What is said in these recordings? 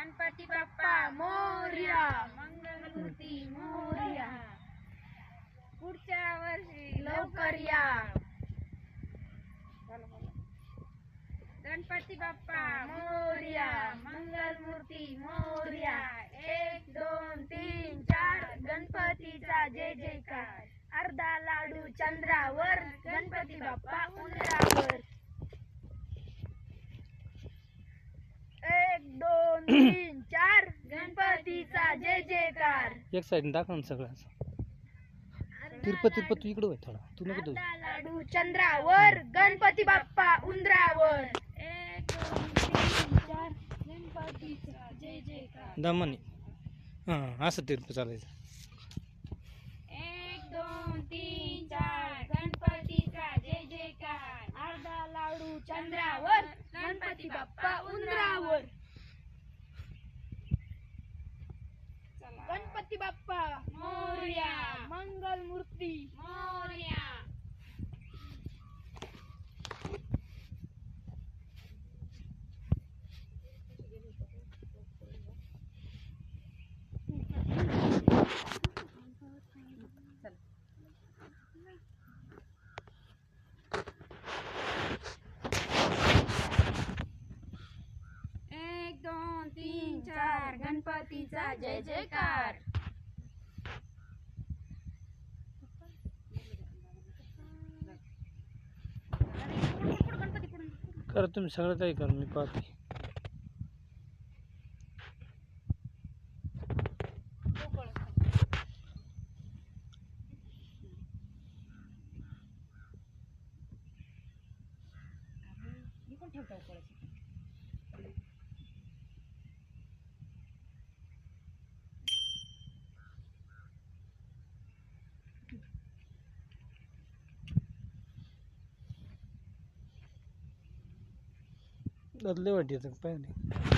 गणपती बाप्पा मोर्या. मंगलमूर्ती मोर्या. पुढच्या वर्षी लवकर या. गणपती बाप्पा मोर्या. मंगलमूर्ती मोर्या. एक दोन तीन चार. गणपतीचा जय जयकार. अर्धा लाडू चंद्रावर. गणपती बाप्पा उंदरावर एक दोन तीन चार गणपतीचा जय जयकार. एक साईड दाखव ना सगळं असं. तिरपत तिरपत तू इकडं थोडा. तू नको अर्धा लाडू चंद्रावर गणपती बाप्पा उंदरावर. एक दोन तीन चार गणपतीचा जय जयकार. दमाने. हां असं तिरपं चालायचं. एक दोन तीन चार गणपतीचा जय जयकार. अर्धा लाडू चंद्रावर गणपती बाप्पा उंदरावर. गणपती बाप्पा. मोर्या. मंगल मूर्ती. मोर्या. एक दोन तीन चार. गणपतीचा जय जयकार. करा तुम्ही सगळं काही करा मी पाहते. അതിൽ വണ്ടി എത്തും ഇപ്പം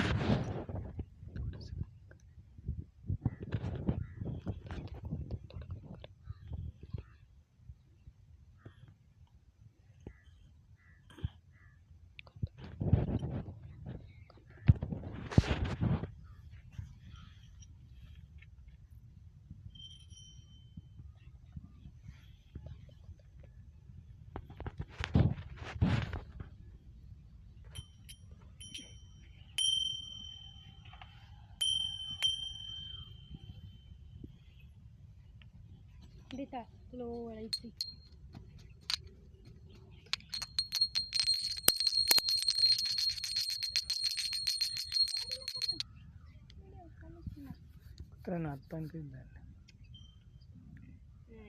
हात पाणी काही झालं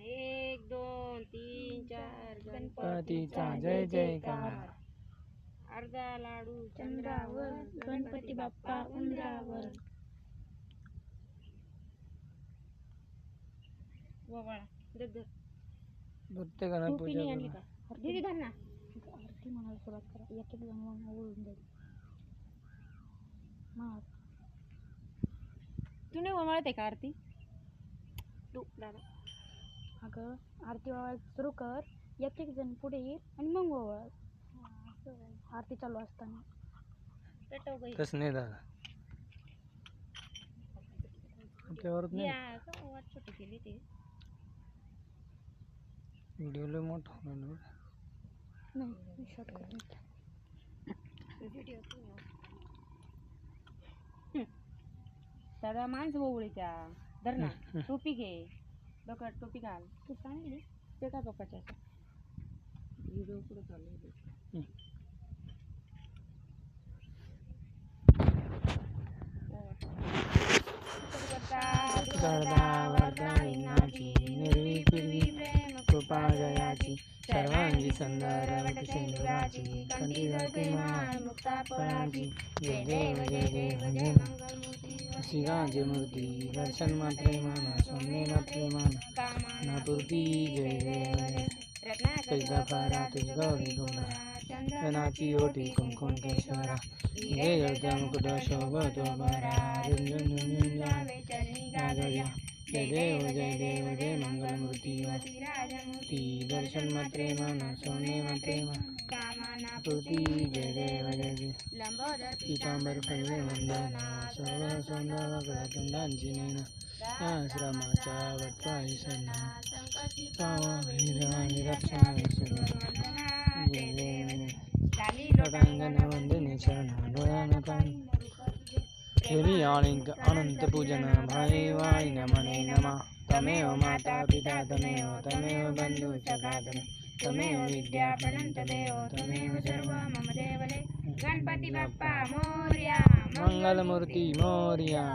एक दोन तीन चार गणपतीचा जय जयकार अर्धा लाडू चंद्रावर गणपती बाप्पा उंदरावर ववाळा दद प्रत्येकाला टोपी पूजा नाही आणली करा का? दीदी घाल ना. आरती म्हणायला सुरुवात करा. एक एक जण ओळून जाईल. मार तू नाही ओवाळत आहे का आरती? तू दादा. अगं आरती ओवाळ सुरू कर. एक एक जण पुढे येईल आणि मग ओवाळ. आरती चालू असताना. तसं नाही दादा. नाही. छोटी केली ते. व्हिडिओ लय मोठा होणार. नाही दादा माणसं ओवळी त्या. धर ना टोपी घे. डोक्यात टोपी घाल. तू सांगली ते काय पप्पाच्या व्हिडिओ पुढे चालू दादा सर्वांगी सुंदर वट सिंधुराची कंठी जाते मान मुक्ता फळाची जय देव जय देव जय मंगल शिवाजी मूर्ती दर्शन मात्रे मान सोने मात्रे मान नापूर्ती जय देव कैसा फारा तुझ गौरी गोरा चंदनाची ओटी कुंकुम केशरा हे जळत्या मुकुट शोभतो बरा झुंझुन झुंझुन जावे जागया जय देव जय देव जय मंगलमूर्ती ती दर्शन मात्रे माना सोने मात्रे माना. जय देव जय जय लंबोदर पीतांबर फल्वे वंदना सर्व सौंदर्य वक्रतुंडांची नैना. आश्रमाच्या वटपायी सन्ना. पावाहिराणी रक्षणाय सुना. जय देव लाली वंदने चरण डोळ्यानं पाणी देवी अनंत पूजन भाई वाई नमने नमः तमेव माता पिता तमेव तमेव बंधु सखा तमेव विद्या फलंत देव तमेव सर्व मम देवले गणपती बाप्पा मोर्या मंगलमूर्ती मोर्या